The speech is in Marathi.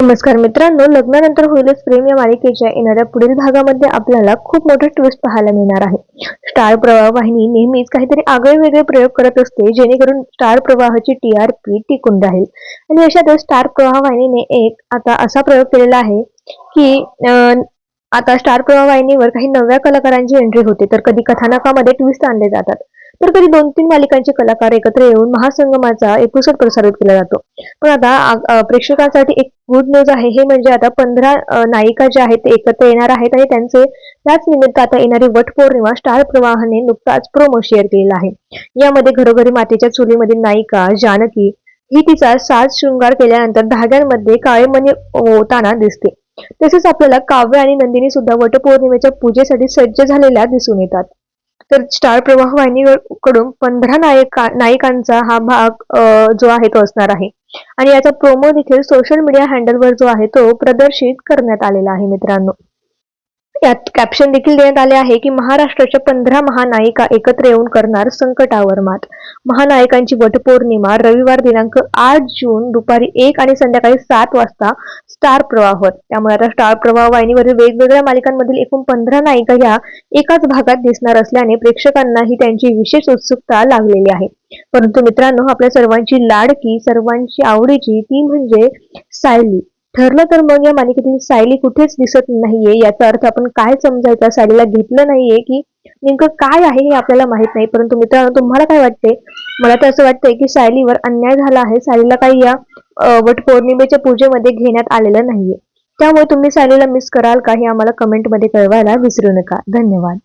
नमस्कार मित्रांनो लग्नानंतर होईलच प्रेम या मालिकेच्या येणाऱ्या पुढील भागामध्ये आपल्याला खूप मोठा ट्विस्ट पाहायला मिळणार आहे. स्टार प्रवाह वाहिनी नेहमीच काहीतरी आगळे वेगळे प्रयोग करत असते जेणेकरून स्टार प्रवाहाची टी आर पी टिकून राहील. आणि अशातच स्टार प्रवाह वाहिनीने एक आता असा प्रयोग केलेला आहे की आता स्टार प्रवाह वाहिनीवर काही नव्या कलाकारांची एंट्री होते तर कधी कथानकामध्ये ट्विस्ट आणले जातात. तर कधी दोन तीन मालिकांचे कलाकार एकत्र येऊन महासंगमाचा एपिसोड प्रसारित केला जातो. पण आता प्रेक्षकांसाठी एक गुड न्यूज आहे. हे म्हणजे आता पंधरा नायिका ज्या आहेत ते एकत्र येणार आहेत आणि त्यांचे त्याच निमित्त आता येणारी वट पौर्णिमा स्टार प्रवाहाने नुकताच प्रोमो शेअर केलेला आहे. यामध्ये घरोघरी मातीच्या चुलीमधील नायिका जानकी ही तिचा साज शृंगार केल्यानंतर धाग्यांमध्ये काळे मणी ओताना दिसते. तसेच आपल्याला काव्य आणि नंदिनी सुद्धा वटपौर्णिमेच्या पूजेसाठी सज्ज झालेल्या दिसून येतात. तर स्टार प्रवाह वाहिनीकडून पंधरा नायका नायिकांचा हा भाग जो आहे तो असणार आहे. आणि याचा प्रोमो देखील सोशल मीडिया हँडलवर जो आहे तो प्रदर्शित करण्यात आलेला आहे मित्रांनो. यात कॅप्शन देखील देण्यात आले आहे की महाराष्ट्राच्या पंधरा महानायिका एकत्र येऊन करणार संकटावर मात. महानायकांची वटपौर्णिमा रविवार दिनांक आठ जून दुपारी एक आणि संध्याकाळी सात वाजता स्टार प्रवाहवर त्यामुळे आता स्टार प्रवाह वाहिनीवरील वेगवेगळ्या मालिकांमधील एकूण पंधरा नायिका ह्या एकाच भागात दिसणार असल्याने प्रेक्षकांना ही त्यांची विशेष उत्सुकता लागलेली आहे. परंतु मित्रांनो आपल्या सर्वांची लाडकी सर्वांची आवडीची ती म्हणजे सायली. ठरलं तर मग या मालिकेतील सायली कुठेच दिसत नाहीये. याचा अर्थ आपण काय समजायचा? सायलीला घेतलं नाहीये की नेमकं काय आहे हे आपल्याला माहीत नाही. परंतु मित्रांनो तुम्हाला काय वाटते? मला तर असं वाटतंय की सायलीवर अन्याय झाला आहे. सायलीला काही या वट वटपौर्णिमेच्या पूजेमध्ये घेण्यात आलेलं नाहीये. त्यामुळे तुम्ही सायलीला मिस कराल का हे आम्हाला कमेंटमध्ये कळवायला विसरू नका. धन्यवाद.